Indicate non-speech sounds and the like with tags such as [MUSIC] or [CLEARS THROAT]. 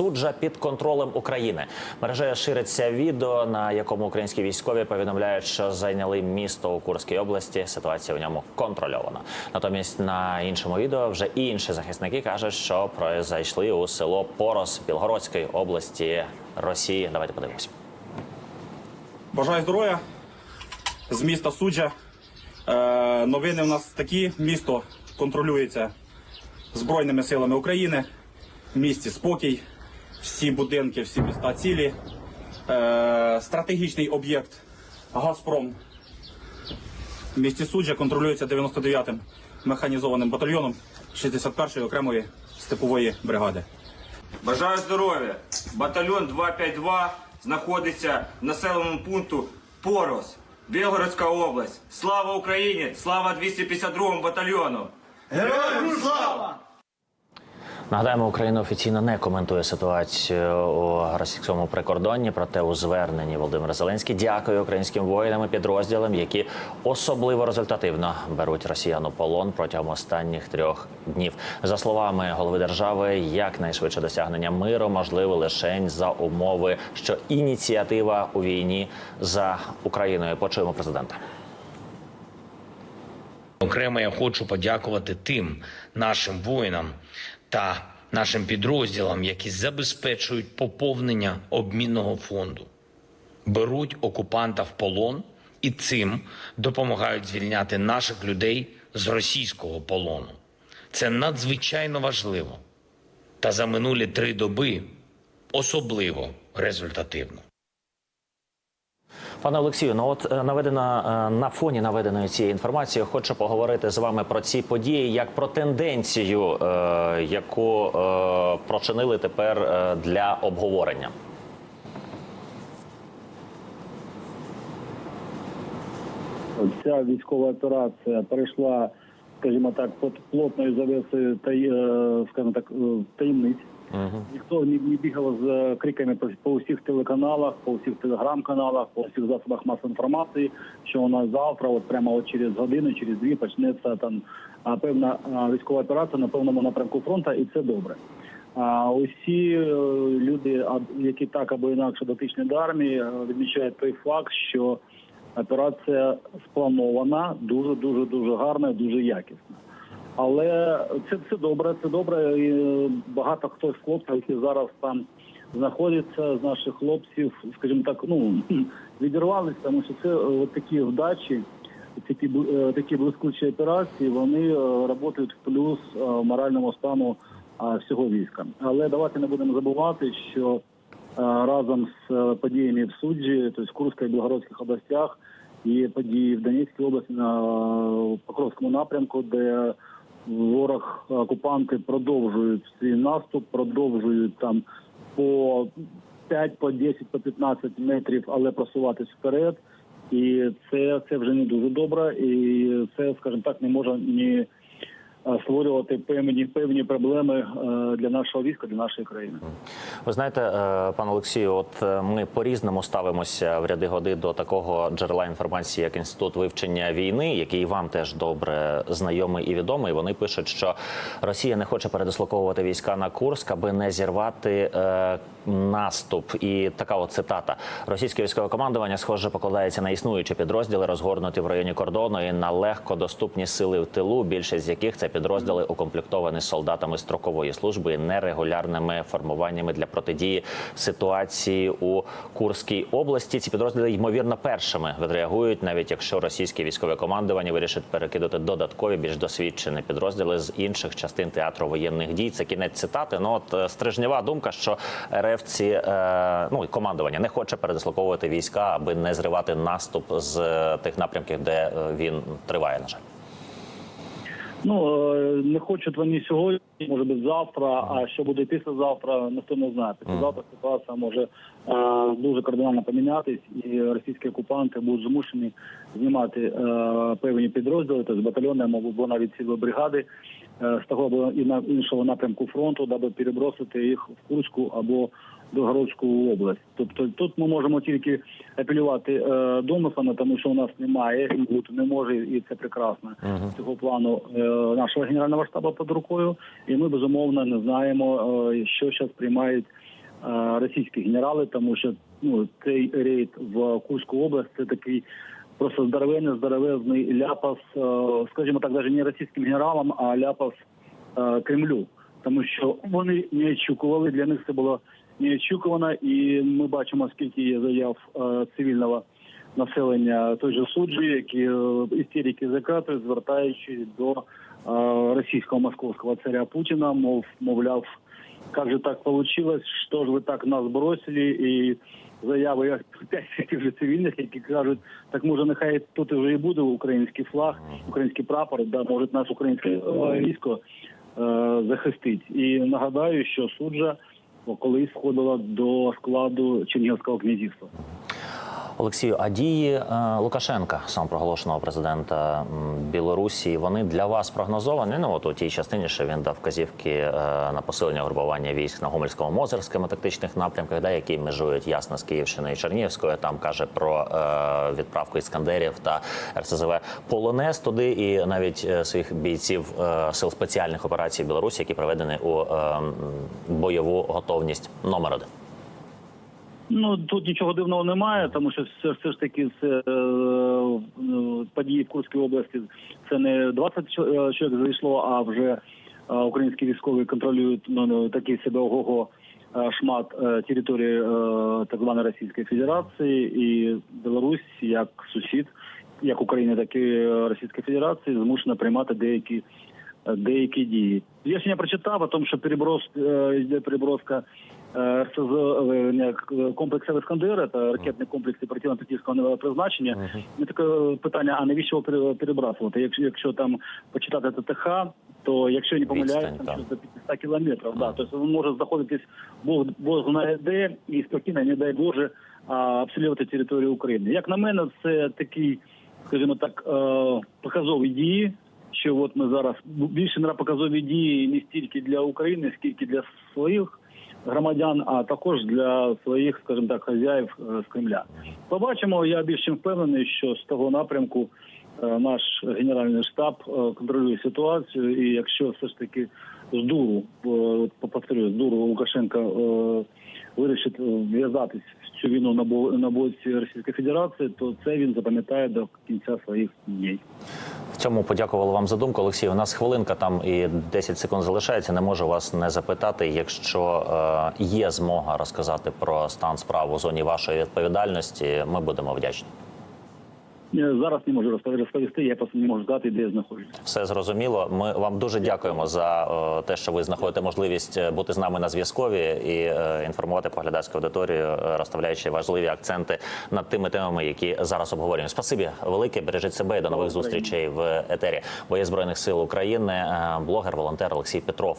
суджа під контролем України. Мережею шириться відео, на якому українські військові повідомляють, що зайняли місто у Курській області. Ситуація в ньому контрольована. Натомість на іншому відео вже інші захисники кажуть, що зайшли у село Порос Білгородської області Росії. Давайте подивимось. Бажаю здоров'я з міста Суджа. Е, новини в нас такі: місто контролюється Збройними силами України. В місті спокій, всі будинки, всі міста цілі. Е, стратегічний об'єкт Газпром в місті Суджа контролюється 99-м механізованим батальйоном 61-ї окремої степової бригади. Бажаю здоров'я! Батальйон 252 знаходиться в населеному пункту Порос, Білгородська область. Слава Україні! Слава 252 батальйону! Нагадаємо, Україна офіційно не коментує ситуацію у російському прикордонні. Проте у зверненні Володимир Зеленський дякує українським воїнам і підрозділам, які особливо результативно беруть росіян у полон протягом останніх трьох днів. За словами голови держави, якнайшвидше досягнення миру можливе лише за умови, що ініціатива у війні за Україною. Почуємо президента. Окремо я хочу подякувати тим нашим воїнам та нашим підрозділам, які забезпечують поповнення обмінного фонду, беруть окупанта в полон і цим допомагають звільняти наших людей з російського полону. Це надзвичайно важливо. Та за минулі три доби особливо результативно. Пане Олексію, ну от е, наведена е, на фоні наведеної цієї інформації, хочу поговорити з вами про ці події як про тенденцію, е, яку прочинили тепер для обговорення. Ця військова операція перейшла, скажімо так, під плотною завесою скажімо так, е, таємниць. Ніхто не, не бігав з криками по, по усіх телеканалах, по усіх телеграм-каналах, по всіх засобах масової інформації, що у нас завтра, от прямо от через годину, через дві почнеться там певна військова операція на певному напрямку фронту, і це добре. А усі е, люди, які так або інакше дотичні до армії, е, відмічають той факт, що операція спланована дуже дуже дуже гарна, дуже якісна. Але це, це добре, це добре. І е, багато хто з хлопців, які зараз там знаходяться, з наших хлопців, скажімо так, ну [CLEARS THROAT] відірвалися, тому що це е, от такі вдачі, такі е, такі блискучі операції, вони е, працюють в плюс е, моральному стану е, всього війська. Але давайте не будемо забувати, що е, разом з е, подіями в суджі, тобто в Курській і Білгородських областях, є події в Донецькій області на е, Покровському напрямку, де ворог окупанти продовжують свій наступ, продовжують там по 5, по 10, по 15 метрів, але просуватись вперед. І це, це вже не дуже добре, і це, скажімо так, не може ні е, створювати певні певні проблеми е, для нашого війська, для нашої країни. Ви знаєте, пан пане Олексію, от е, ми по різному ставимося в ряди годи до такого джерела інформації, як інститут вивчення війни, який вам теж добре знайомий і відомий. Вони пишуть, що Росія не хоче передислоковувати війська на Курск, аби не зірвати е, наступ. І така от цитата: російське військове командування, схоже, покладається на існуючі підрозділи, розгорнуті в районі кордону і на легкодоступні сили в тилу, більшість з яких це підрозділи укомплектовані солдатами строкової служби і нерегулярними формуваннями для протидії ситуації у Курській області. Ці підрозділи ймовірно першими відреагують, навіть якщо російське військове командування вирішить перекидати додаткові більш досвідчені підрозділи з інших частин театру воєнних дій. Це кінець цитати. Ну от е, стрижнева думка, що РФ ці е, ну і командування не хоче передислоковувати війська, аби не зривати наступ з тих напрямків, де е, він триває. На жаль. Ну е, не хочуть вони сьогодні, може бути завтра. А що буде післязавтра, ніхто не знає. Післязавтра ситуація може е, дуже кардинально помінятись, і російські окупанти будуть змушені знімати е, певні підрозділи, тобто батальйони або навіть цілі бригади з того або іншого напрямку фронту, даби перебросити їх в Курську або Білгородську область. Тобто тут ми можемо тільки апелювати е, домислами, тому що у нас немає і бути не може, і це прекрасно. Цього плану е, нашого генерального штабу під рукою, і ми безумовно не знаємо, е, що зараз приймають е, російські генерали, тому що ну цей рейд в Курську область це такий просто здоровенний, здоровезний ляпас, е, скажімо так, навіть не російським генералам, а ляпас е, Кремлю, тому що вони не очікували. Для них це було неочікувано, і ми бачимо, скільки є заяв е, цивільного населення той же суджі, які е, істерики закатують, звертаючись до е, російського московського царя Путіна, мов мовляв, як же так получилось, що ж ви так нас бросили, і заяви як тих же цивільних, які кажуть, так може нехай тут вже і буде український флаг, український прапор, да може нас українське військо захистить. І нагадаю, що суджа колись входила до складу Чернігівського князівства. Олексію, а дії е, Лукашенка, самопроголошеного президента Білорусі, вони для вас прогнозовані? Ну от у тій частині, що він дав вказівки е, на посилення групування військ на Гомельському мозерському тактичних напрямках, да, які межують ясно з Київщиною і Чернігівською. Там каже про е, відправку іскандерів та РСЗВ полонез туди, і навіть своїх бійців сил спеціальних операцій Білорусі, які приведені у бойову готовність номер один. Ну тут нічого дивного немає, тому що все, все ж таки це е, події в Курській області. Це не 20 чо- е, чоловік зайшло, а вже е, українські військові контролюють ну, ну, такий себе ого е, шмат е, території е, так званої Російської Федерації і Білорусь як сусід, як України, так і Російської Федерації змушена приймати деякі деякі дії. Я сьогодні прочитав о тому, що переброс е, йде переброска е, РСЗ е, не, к- комплексу Іскандера, це ракетний комплекс оперативно-тактичного призначення. Є таке питання: а навіщо його перебрасувати? Якщо якщо там почитати ТТХ, то якщо я не Відстань, там щось до 500 кілометрів. Да, тобто він може знаходитись Бог Бог знає де і спокійно, не дай Боже, обстрілювати територію України. Як на мене, це такий, скажімо так, е, показові дії. Що от ми зараз більше на показові дії не стільки для України, скільки для своїх громадян, а також для своїх, скажімо так, хазяїв е, з Кремля. Побачимо. Я більш чим впевнений, що з того напрямку е, наш генеральний штаб е, контролює ситуацію. І якщо все ж таки з дуру, повторюю, з дуру Лукашенка вирішить в'язатись цю війну на боці Російської Федерації, то це він запам'ятає до кінця своїх днів. Цьому подякували вам за думку. Олексій, у нас хвилинка там і 10 секунд залишається. Не можу вас не запитати. Якщо е, є змога розказати про стан справ у зоні вашої відповідальності, ми будемо вдячні. Я зараз не можу розпов- розповісти, я просто не можу дати, де я знаходжусь. Все зрозуміло. Ми вам дуже дякуємо за е, те, що ви знаходите можливість е, бути з нами на зв'язкові і е, інформувати поглядацьку аудиторію, е, розставляючи важливі акценти над тими темами, які зараз обговорюємо. Спасибі велике. Бережіть себе і до нових зустрічей в етері. Боєць збройних сил України, е, блогер, волонтер Олексій Петров